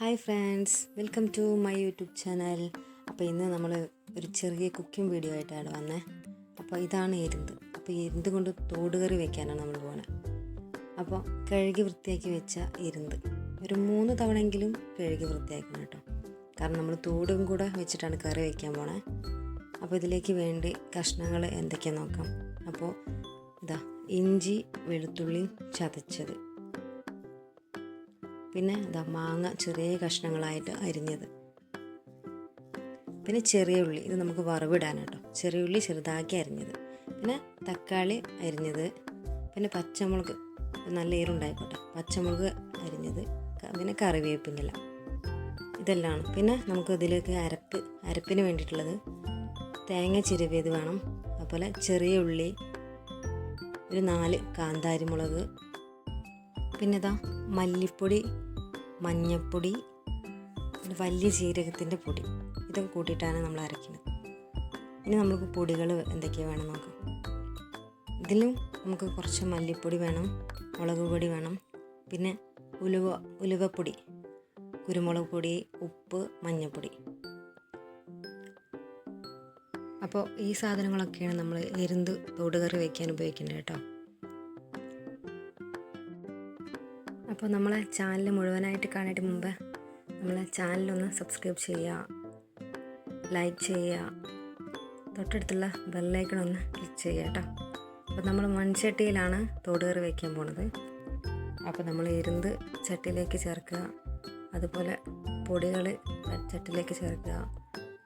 Hi friends welcome to my YouTube channel. അപ്പോൾ ഇന്ന് നമ്മൾ ഒരു ചെറിയ കുക്കിംഗ് വീഡിയോ ആയിട്ടാണ് വന്നത് അപ്പോൾ ഇതാണ് എരുന്ത്. അപ്പോൾ എരുന്ത് കൊണ്ട് തോടുകറി വെക്കാനാണ് നമ്മൾ പോകുന്നത് അപ്പോൾ കഴുകി വൃത്തിയാക്കി വെച്ച എരുന്ത്. ഒരു മൂന്ന് തവണയെങ്കിലും കഴുകി വൃത്തിയാക്കണം കേട്ടോ. കാരണം നമ്മൾ തോടും കൂടെ വെച്ചിട്ടാണ് കറി വെക്കാൻ പോണേ. അപ്പോൾ ഇതിലേക്ക് വേണ്ടി കഷ്ണങ്ങൾ എന്തൊക്കെയാണ് നോക്കാം. അപ്പോൾ ഇതാ ഇഞ്ചി വെളുത്തുള്ളി ചതച്ചത്. പിന്നെ ഇതാ മാങ്ങ ചെറിയ കഷ്ണങ്ങളായിട്ട് അരിഞ്ഞത്. പിന്നെ ചെറിയ ഉള്ളി ഇത് നമുക്ക് വറവിടാൻ കേട്ടോ ചെറിയ ഉള്ളി ചെറുതാക്കി അരിഞ്ഞത്. പിന്നെ തക്കാളി അരിഞ്ഞത്. പിന്നെ പച്ചമുളക് നല്ല എരുണ്ടായിക്കോട്ടെ പച്ചമുളക് അരിഞ്ഞത്. പിന്നെ കറിവേപ്പിന്റെ ഇതെല്ലാം പിന്നെ നമുക്ക് ഇതിലേക്ക് അരപ്പ് അരപ്പിന് വേണ്ടിയിട്ടുള്ളത് തേങ്ങ ചിരവിയത് വേണം. അതുപോലെ ചെറിയ ഉള്ളി ഒരു നാല് കാന്താരിമുളക്. പിന്നെ ഇതാ മല്ലിപ്പൊടി മഞ്ഞൾപ്പൊടി പിന്നെ വലിയ ജീരകത്തിന്റെ പൊടി. ഇതൊക്കെ കൂട്ടിയിട്ടാണ് നമ്മൾ അരയ്ക്കുന്നത്. ഇനി നമുക്ക് പൊടികൾ എന്തൊക്കെയാണ് വേണം നോക്കാം. ഇതിലും നമുക്ക് കുറച്ച് മല്ലിപ്പൊടി വേണം മുളക് പൊടി വേണം പിന്നെ ഉലുവ ഉലുവപ്പൊടി കുരുമുളക് പൊടി ഉപ്പ് മഞ്ഞൾപ്പൊടി അപ്പോൾ ഈ സാധനങ്ങളൊക്കെയാണ് നമ്മൾ എരുന്ത് തോടുകറി വയ്ക്കാൻ ഉപയോഗിക്കുന്നത് കേട്ടോ. അപ്പോൾ നമ്മളെ ചാനൽ മുഴുവനായിട്ട് കാണാനായിട്ട് മുമ്പ് നമ്മളെ ചാനലൊന്ന് സബ്സ്ക്രൈബ് ചെയ്യുക ലൈക്ക് ചെയ്യുക തൊട്ടടുത്തുള്ള ബെല്ലൈക്കൺ ഒന്ന് ക്ലിക്ക് ചെയ്യുക കേട്ടോ. അപ്പോൾ നമ്മൾ മൺചട്ടിയിലാണ് തോടുകറി വയ്ക്കാൻ പോണത്. അപ്പോൾ നമ്മൾ ഇരുന്ന് ചട്ടിയിലേക്ക് ചേർക്കുക അതുപോലെ പൊടികൾ ചട്ടിയിലേക്ക് ചേർക്കുക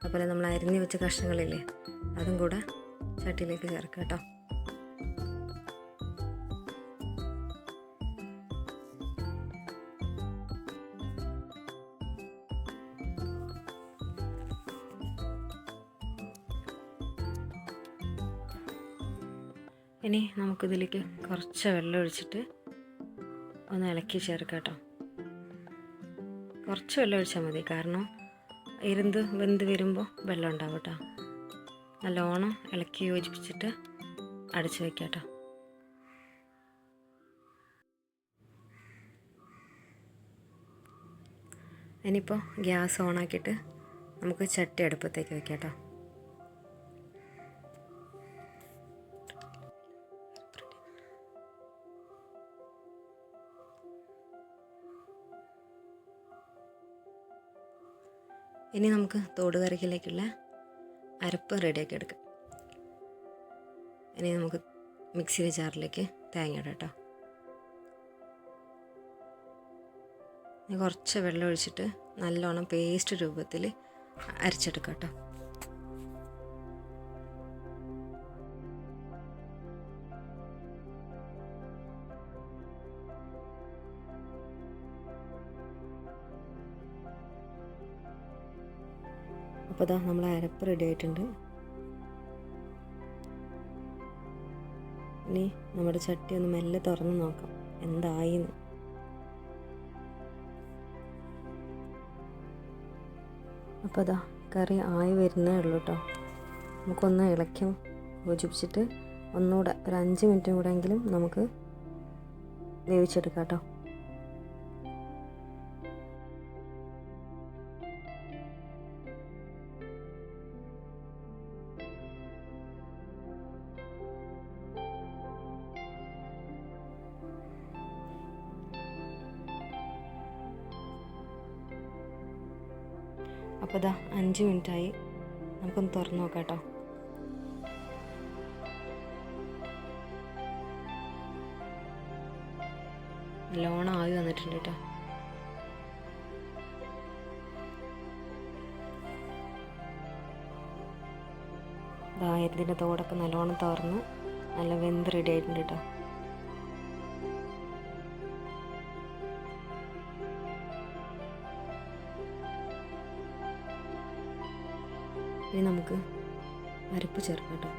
അതുപോലെ നമ്മൾ അരിഞ്ഞു വെച്ച കഷ്ണങ്ങളില്ലേ അതും കൂടെ ചട്ടിയിലേക്ക് ചേർക്കുക കേട്ടോ. ഇനി നമുക്കിതിലേക്ക് കുറച്ച് വെള്ളം ഒഴിച്ചിട്ട് ഒന്ന് ഇളക്കി ചേർക്കാം കേട്ടോ. കുറച്ച് വെള്ളം ഒഴിച്ചാൽ മതി കാരണം ഇരുന്ന് വെന്ത് വരുമ്പോൾ വെള്ളം ഉണ്ടാവും കേട്ടോ. നല്ലോണം ഇളക്കി യോജിപ്പിച്ചിട്ട് അടച്ചു വയ്ക്കാം കേട്ടോ. ഇനിയിപ്പോൾ ഗ്യാസ് ഓണാക്കിയിട്ട് നമുക്ക് ചട്ടി അടുപ്പത്തേക്ക് വെക്കാം കേട്ടോ. ഇനി നമുക്ക് തോടുകറിക്കിലേക്കുള്ള അരപ്പ് റെഡിയാക്കി എടുക്കാം. ഇനി നമുക്ക് മിക്സിയിലെ ജാറിലേക്ക് തേങ്ങ ഇടാം കേട്ടോ. കുറച്ച് വെള്ളം ഒഴിച്ചിട്ട് നല്ലോണം പേസ്റ്റ് രൂപത്തിൽ അരച്ചെടുക്കാം കേട്ടോ. അപ്പോൾ ഇതാ നമ്മൾ അരപ്പ് റെഡി ആയിട്ടുണ്ട്. ഇനി നമ്മുടെ ചട്ടി ഒന്ന് മെല്ലെ തുറന്ന് നോക്കാം. എന്തായിന്ന്? അപ്പോൾ അതാ കറി ആയി വരുന്നേ ഉള്ളൂ കേട്ടോ നമുക്കൊന്ന് ഇളക്കി യോജിപ്പിച്ചിട്ട് ഒന്നുകൂടെ ഒരു അഞ്ച് മിനിറ്റും കൂടെ എങ്കിലും നമുക്ക് വേവിച്ചെടുക്കാം കേട്ടോ അപ്പോൾ ഇതാ അഞ്ച് മിനിറ്റായി. നമുക്കൊന്ന് തുറന്ന് നോക്കാം കേട്ടോ നല്ലോണം ആവി വന്നിട്ടുണ്ട് കേട്ടോ ഇതായതിന്റെ തോടൊക്കെ നല്ലോണം തുറന്ന് നല്ല വെന്ത് റെഡി ആയിട്ടുണ്ട് കേട്ടോ ഇനി നമുക്ക് അരപ്പ് ചേർക്കാം കേട്ടോ.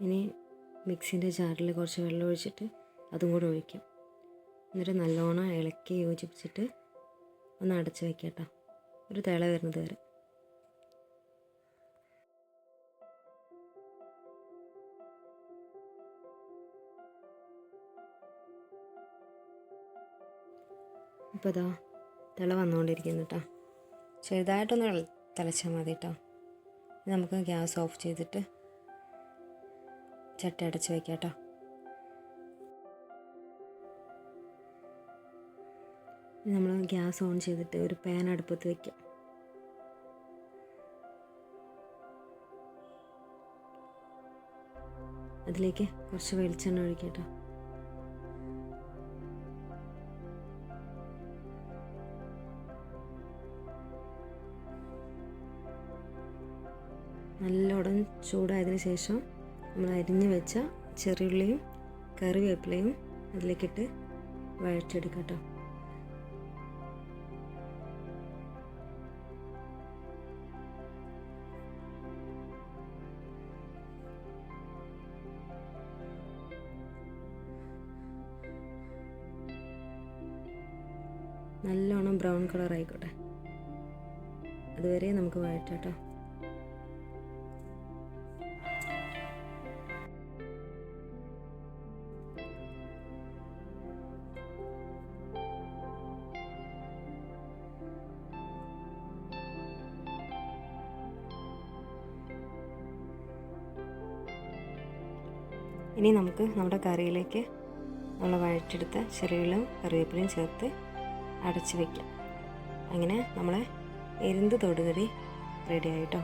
ഇനി മിക്സിന്റെ ജാറിൽ കുറച്ച് വെള്ളം ഒഴിച്ചിട്ട് അതും കൂടെ ഒഴിക്കാം. എന്നിട്ട് നല്ലോണം ഇളക്കി യോജിപ്പിച്ചിട്ട് ഒന്ന് അടച്ച് വയ്ക്കാം കേട്ടോ. ഒരു തിള വരുന്നത് വരെ. ഇപ്പോൾ ഇതാ തിള വന്നുകൊണ്ടിരിക്കുന്നു കേട്ടോ ചെറുതായിട്ടൊന്ന് തിളച്ചാൽ മതി കേട്ടോ നമുക്ക് ഗ്യാസ് ഓഫ് ചെയ്തിട്ട് ചട്ട അടച്ച് വയ്ക്കാം കേട്ടോ നമ്മൾ ഗ്യാസ് ഓൺ ചെയ്തിട്ട് ഒരു പാൻ അടുപ്പത്ത് വയ്ക്കാം അതിലേക്ക് കുറച്ച് വെളിച്ചെണ്ണ ഒഴിക്കാം കേട്ടോ നല്ലോണം ചൂടായതിന് ശേഷം നമ്മൾ അരിഞ്ഞു വെച്ച ചെറിയുള്ളിയും കറിവേപ്പിലയും അതിലേക്കിട്ട് വഴറ്റെടുക്കാം കേട്ടോ. നല്ലോണം ബ്രൗൺ കളർ ആയിക്കോട്ടെ അതുവരെ നമുക്ക് വഴറ്റാം ഇനി നമുക്ക് നമ്മുടെ കറിയിലേക്ക് നമ്മൾ വഴറ്റെടുത്ത ചെറിയുള്ളും കറിവേപ്പിലയും ചേർത്ത് അടച്ച് വയ്ക്കാം അങ്ങനെ നമ്മളെ എരുന്ത് തൊടുകറി റെഡി ആയിട്ടോ?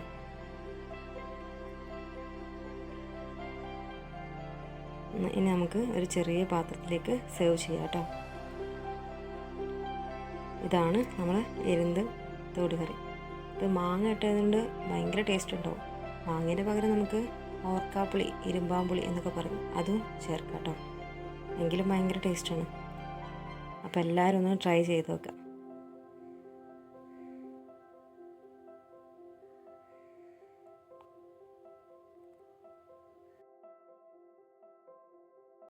ഇനി നമുക്ക് ഒരു ചെറിയ പാത്രത്തിലേക്ക് സേവ് ചെയ്യാം കേട്ടോ. ഇതാണ് നമ്മൾ എരുന്ത് തോടുകറി. ഇത് മാങ്ങ ഇട്ടതുകൊണ്ട് ഭയങ്കര ടേസ്റ്റ് ഉണ്ടാവും. മാങ്ങേന്റെ പകരം നമുക്ക് ഓർക്കാപ്പുളി ഇരുമ്പാമ്പുളി എന്നൊക്കെ പറയും. അതും ചേർക്കാം കേട്ടോ എങ്കിലും ഭയങ്കര ടേസ്റ്റാണ്. അപ്പോൾ എല്ലാവരും ഒന്ന് ട്രൈ ചെയ്ത് നോക്കാം.